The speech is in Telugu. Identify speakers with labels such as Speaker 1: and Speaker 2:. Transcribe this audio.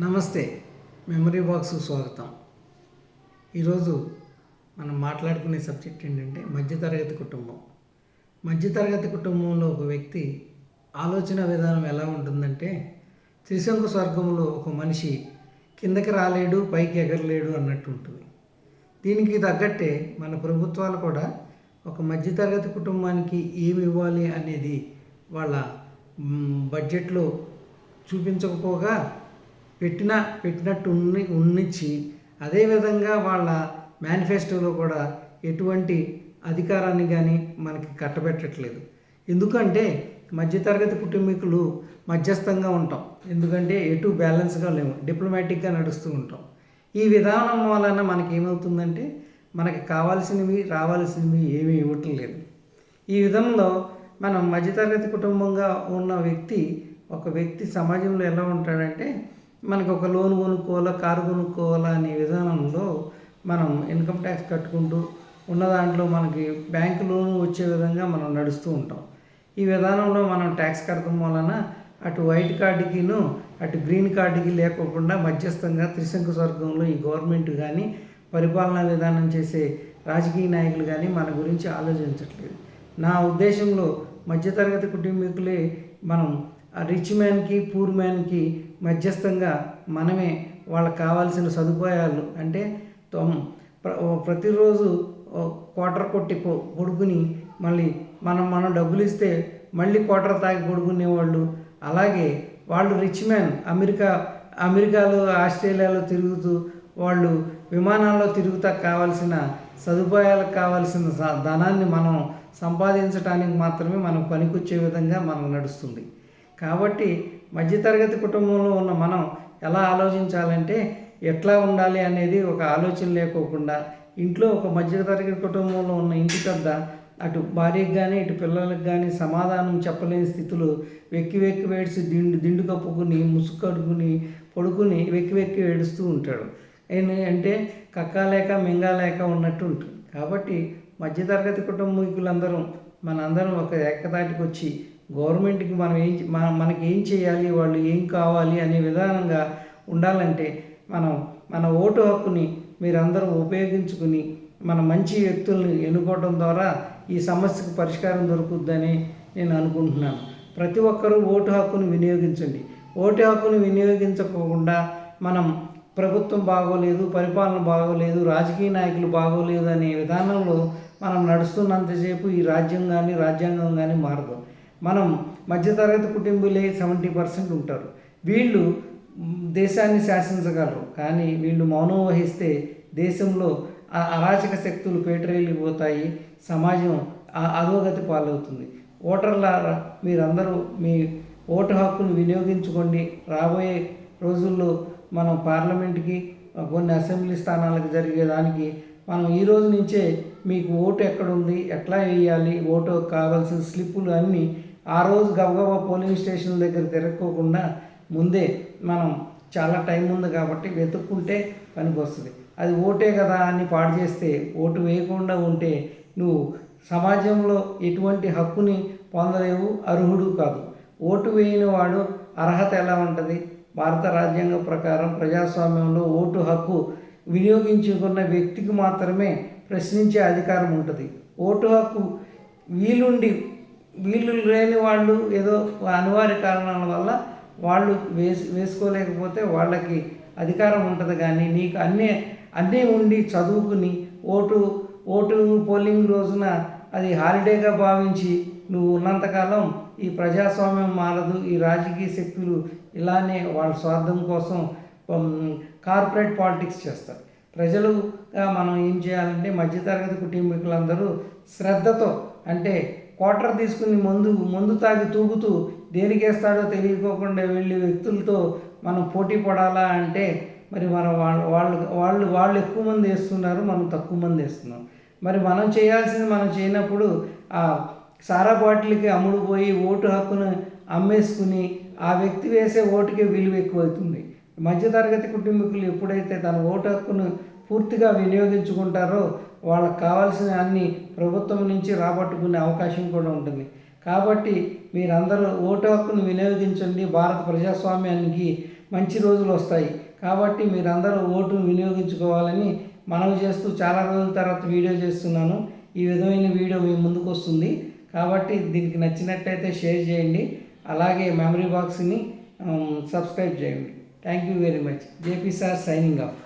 Speaker 1: నమస్తే మెమరీ బాక్స్ స్వాగతం. ఈరోజు మనం మాట్లాడుకునే సబ్జెక్ట్ ఏంటంటే మధ్యతరగతి కుటుంబం. మధ్యతరగతి కుటుంబంలో ఒక వ్యక్తి ఆలోచన విధానం ఎలా ఉంటుందంటే త్రిశంకు స్వర్గంలో ఒక మనిషి కిందకి రాలేడు పైకి ఎగరలేడు అన్నట్టు ఉంటుంది. దీనికి తగ్గట్టే మన ప్రభుత్వాలు కూడా ఒక మధ్యతరగతి కుటుంబానికి ఏమి ఇవ్వాలి అనేది వాళ్ళ బడ్జెట్లో చూపించకపోగా పెట్టిన పెట్టినట్టు ఉన్ని ఉన్నిచ్చి అదేవిధంగా వాళ్ళ మేనిఫెస్టోలో కూడా ఎటువంటి అధికారాన్ని కానీ మనకి కట్టబెట్టట్లేదు. ఎందుకంటే మధ్యతరగతి కుటుంబీకులు మధ్యస్థంగా ఉంటాం. ఎందుకంటే ఎటు బ్యాలెన్స్గా లేము డిప్లొమాటిక్గా నడుస్తూ ఉంటాం. ఈ విధానం వలన మనకి ఏమవుతుందంటే మనకి కావాల్సినవి రావాల్సినవి ఏమీ ఇవ్వటం లేదు. ఈ విధంలో మనం మధ్యతరగతి కుటుంబంగా ఉన్న వ్యక్తి ఒక వ్యక్తి సమాజంలో ఎలా ఉంటాడంటే మనకు ఒక లోన్ కొనుక్కోవాలా కారు కొనుక్కోవాలా అనే విధానంలో మనం ఇన్కమ్ ట్యాక్స్ కట్టుకుంటూ ఉన్న దాంట్లో మనకి బ్యాంకు లోన్ వచ్చే విధంగా మనం నడుస్తూ ఉంటాం. ఈ విధానంలో మనం ట్యాక్స్ కడటం వలన అటు వైట్ కార్డుకిను అటు గ్రీన్ కార్డుకి లేకోకుండా మధ్యస్థంగా త్రిశంకు స్వర్గంలో ఈ గవర్నమెంట్ కానీ పరిపాలనా విధానం చేసే రాజకీయ నాయకులు కానీ మన గురించి ఆలోచించట్లేదు. నా ఉద్దేశంలో మధ్యతరగతి కుటుంబీకులే మనం రిచ్ మ్యాన్కి పూర్ మ్యాన్కి మధ్యస్థంగా మనమే వాళ్ళకి కావాల్సిన సదుపాయాలు అంటే తొమ్ ప్ర ప్రతిరోజు క్వార్టర్ కొట్టి పొ మళ్ళీ మనం మనం డబ్బులు ఇస్తే మళ్ళీ క్వార్టర్ తాగి పడుకునేవాళ్ళు. అలాగే వాళ్ళు రిచ్ మ్యాన్ అమెరికా అమెరికాలో ఆస్ట్రేలియాలో తిరుగుతూ వాళ్ళు విమానాల్లో తిరుగుతా కావాల్సిన సదుపాయాలకు కావాల్సిన ధనాన్ని మనం సంపాదించడానికి మాత్రమే మనం పనికొచ్చే విధంగా మనం నడుస్తుంది. కాబట్టి మధ్యతరగతి కుటుంబంలో ఉన్న మనం ఎలా ఆలోచించాలంటే ఎట్లా ఉండాలి అనేది ఒక ఆలోచన లేకోకుండా ఇంట్లో ఒక మధ్యతరగతి కుటుంబంలో ఉన్న ఇంటి పెద్ద అటు భార్యకి కానీ ఇటు పిల్లలకు కానీ సమాధానం చెప్పలేని స్థితిలో వెక్కి వెక్కి వేడిసి దిండు దిండు కప్పుకుని ముసుగు కడుకుని పడుకుని వెక్కి వెక్కి ఏడుస్తూ ఉంటాడు. అంటే కక్కలేక మింగాలేక ఉన్నట్టు ఉంటుంది. కాబట్టి మధ్యతరగతి కుటుంబీకులందరం మనందరం ఒక ఏకతాటికి వచ్చి గవర్నమెంట్కి మనం ఏం మన మనకి ఏం చేయాలి వాళ్ళు ఏం కావాలి అనే విధానంగా ఉండాలంటే మనం మన ఓటు హక్కుని మీరందరూ ఉపయోగించుకుని మన మంచి వ్యక్తుల్ని ఎన్నుకోవడం ద్వారా ఈ సమస్యకు పరిష్కారం దొరుకుద్దని నేను అనుకుంటున్నాను. ప్రతి ఒక్కరూ ఓటు హక్కును వినియోగించండి. ఓటు హక్కును వినియోగించకుండా మనం ప్రభుత్వం బాగోలేదు పరిపాలన బాగోలేదు రాజకీయ నాయకులు బాగోలేదు అనే విధానంలో మనం నడుస్తున్నంతసేపు ఈ రాజ్యం కానీ రాజ్యాంగం కానీ మారదు. మనం మధ్యతరగతి కుటుంబీలే సెవెంటీ పర్సెంట్ ఉంటారు. వీళ్ళు దేశాన్ని శాసించగలరు. కానీ వీళ్ళు మౌనం వహిస్తే దేశంలో ఆ అరాచక శక్తులు పేటరేలిపోతాయి సమాజం ఆ- అధోగతి పాలవుతుంది. ఓటర్లారా మీరందరూ మీ ఓటు హక్కును వినియోగించుకోండి. రాబోయే రోజుల్లో మనం పార్లమెంట్కి కొన్ని అసెంబ్లీ స్థానాలకు జరిగేదానికి మనం ఈ రోజు నుంచే మీకు ఓటు ఎక్కడుంది ఎట్లా వేయాలి ఓటు కావాల్సిన స్లిప్పులు అన్నీ ఆ రోజు గబగబా పోలింగ్ స్టేషన్ దగ్గర తిరగకోకుండా ముందే మనం చాలా టైం ఉంది కాబట్టి వెతుక్కుంటే పనికి వస్తుంది అది ఓటే కదా అని పాడు చేస్తే ఓటు వేయకుండా ఉంటే నువ్వు సమాజంలో ఎటువంటి హక్కుని పొందలేవు అర్హుడు కాదు. ఓటు వేయని వాడు అర్హత ఎలా ఉంటుంది? భారత రాజ్యాంగం ప్రకారం ప్రజాస్వామ్యంలో ఓటు హక్కు వినియోగించుకున్న వ్యక్తికి మాత్రమే ప్రశ్నించే అధికారం ఉంటుంది. ఓటు హక్కు వీలుండి వీళ్ళు లేని వాళ్ళు ఏదో అనివార్య కారణాల వల్ల వాళ్ళు వేసి వేసుకోలేకపోతే వాళ్ళకి అధికారం ఉంటుంది కానీ నీకు అన్నీ అన్నీ ఉండి చదువుకుని ఓటు ఓటు పోలింగ్ రోజున అది హాలిడేగా భావించి నువ్వు ఉన్నంతకాలం ఈ ప్రజాస్వామ్యం మారదు ఈ రాజకీయ శక్తులు ఇలానే వాళ్ళ స్వార్థం కోసం కార్పొరేట్ పాలిటిక్స్ చేస్తారు. ప్రజలుగా మనం ఏం చేయాలంటే మధ్యతరగతి కుటుంబీకులందరూ శ్రద్ధతో అంటే క్వార్టర్ తీసుకుని మందు మందు తాగి తూగుతూ దేనికేస్తాడో తెలియకోకుండా వెళ్ళి వ్యక్తులతో మనం పోటీ పడాలా అంటే మరి మనం వాళ్ళు వాళ్ళు వాళ్ళు వాళ్ళు ఎక్కువ మంది వేస్తున్నారు మనం తక్కువ మంది వేస్తున్నాం. మరి మనం చేయాల్సింది మనం చేయనప్పుడు ఆ సారా బాటిల్కి అమ్ముడు పోయి ఓటు హక్కును అమ్మేసుకుని ఆ వ్యక్తి వేసే ఓటుకే విలువ ఎక్కువవుతుంది మధ్యతరగతి కుటుంబీకులు ఎప్పుడైతే తన ఓటు హక్కును పూర్తిగా వినియోగించుకుంటారో వాళ్ళకి కావాల్సిన అన్ని ప్రభుత్వం నుంచి రాబట్టుకునే అవకాశం కూడా ఉంటుంది. కాబట్టి మీరందరూ ఓటు హక్కును వినియోగించండి. భారత ప్రజాస్వామ్యానికి మంచి రోజులు వస్తాయి. కాబట్టి మీరందరూ ఓటును వినియోగించుకోవాలని మనవి చేస్తూ చాలా రోజుల తర్వాత వీడియో చేస్తున్నాను. ఈ విధమైన వీడియో మీ ముందుకు వస్తుంది. కాబట్టి దీనికి నచ్చినట్టయితే షేర్ చేయండి. అలాగే మెమరీ బాక్స్ని సబ్స్క్రైబ్ చేయండి. Thank you very much. JP sir signing off.